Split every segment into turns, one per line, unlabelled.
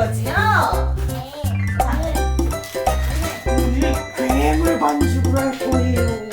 거지요? 네. 네. 네. 네. 네. 네. 네. 네. 네. 네. 네.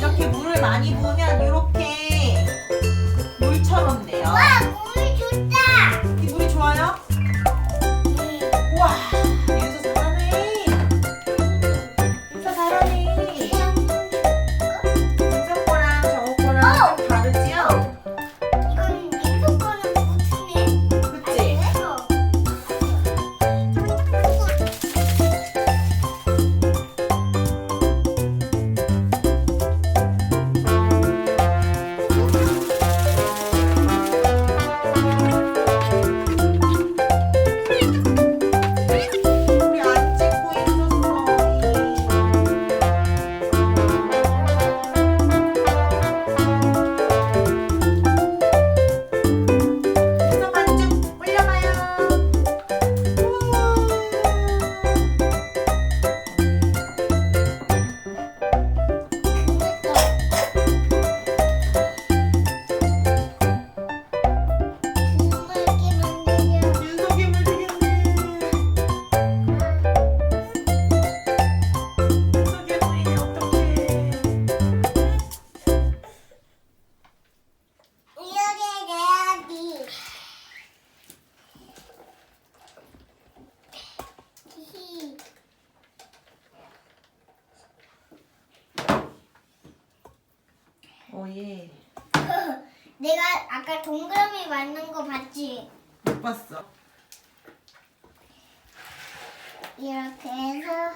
이렇게 물을 많이 부으면
내가 아까 동그라미 만든 거 봤지?
못 봤어.
이렇게 해서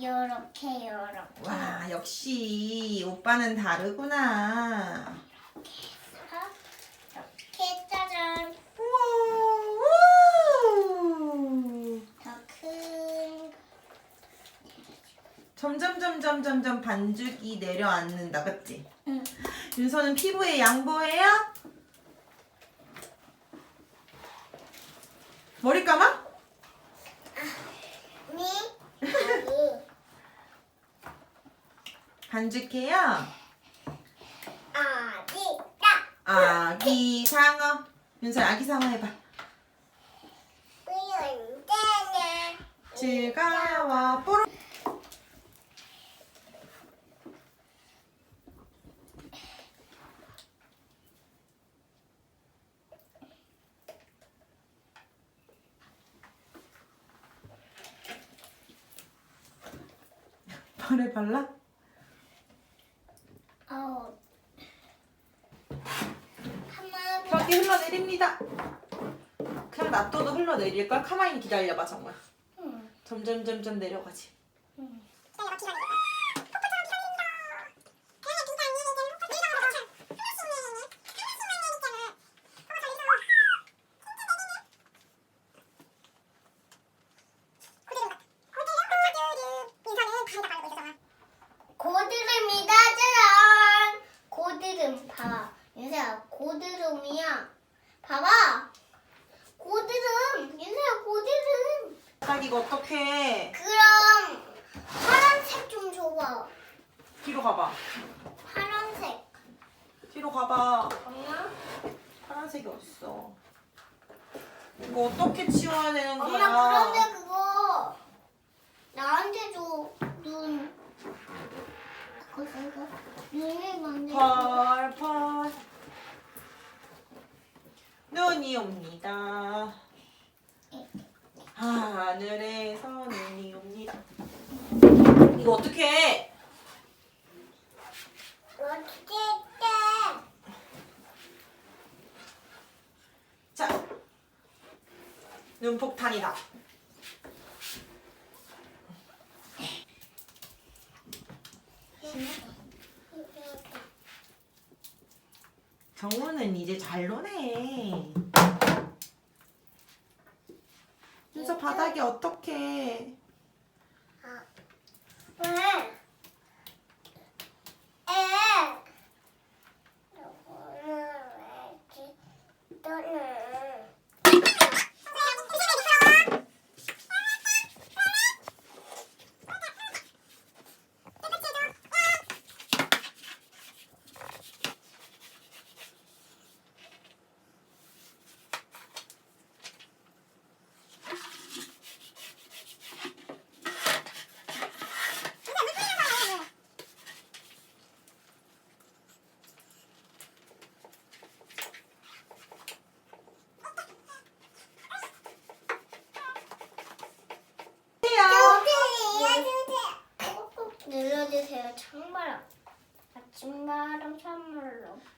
요렇게 요렇게
와 역시 오빠는 다르구나.
이렇게 짜잔
우와. 우.
더큰
점점 점점 점점 반죽이 내려앉는다, 그치?
응.
윤서는 피부에 양보해요? 머리 감아?
니 여기
반죽해요.
아기 딱
아기 상어. 윤서 아기 상어 해봐.
언제나
즐거워. 뽀록. 발에 발라?
어 한번
저기 흘러내립니다. 그냥 놔둬도 흘러내릴걸? 가만히 기다려봐, 정말.
응.
점점 점점 내려가지.
고드름이다 짜잔 고드름 봐봐 윤서야 고드름이야. 봐봐. 고드름. 윤서야 고드름.
딱 이거 어떡해.
그럼 파란색 좀 줘봐.
뒤로 가봐.
파란색.
뒤로 가봐.
엄마?
파란색이 어딨어. 이거 어떻게 치워야 되는 거야?
엄마 그런데 그거 나한테 줘 눈. 그거 그거. 눈을 만들
펄펄 눈이 옵니다. 하늘에서 눈이 옵니다. 이거 어떻게 해?
어떻게
자, 눈폭탄이다. 정우는 이제 잘 노네. 윤서 바닥이 어떡해?
왜? 에? 너는 왜 이렇게 너는 눌러주세요. 정말 아침바람 선물로